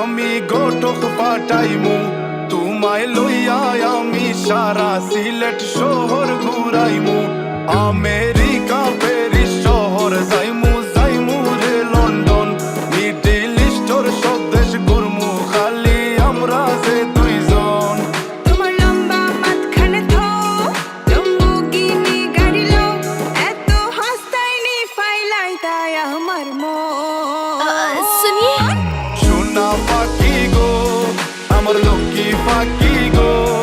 আমি গোটক পাটাইমু তোমায় লইয়া আমি সারা সিলেট শহর ঘুরাইমু। আমেরিকা পেরিস শহর যাইমু যাইমু রে লন্ডন। মিডিল ইস্টর ঘুরমু, খালি আমরা যে দুইজন। তোমার লম্বা মাঝখানে আমার মন। আমার লক্ষ্মী ফাঁকি গো।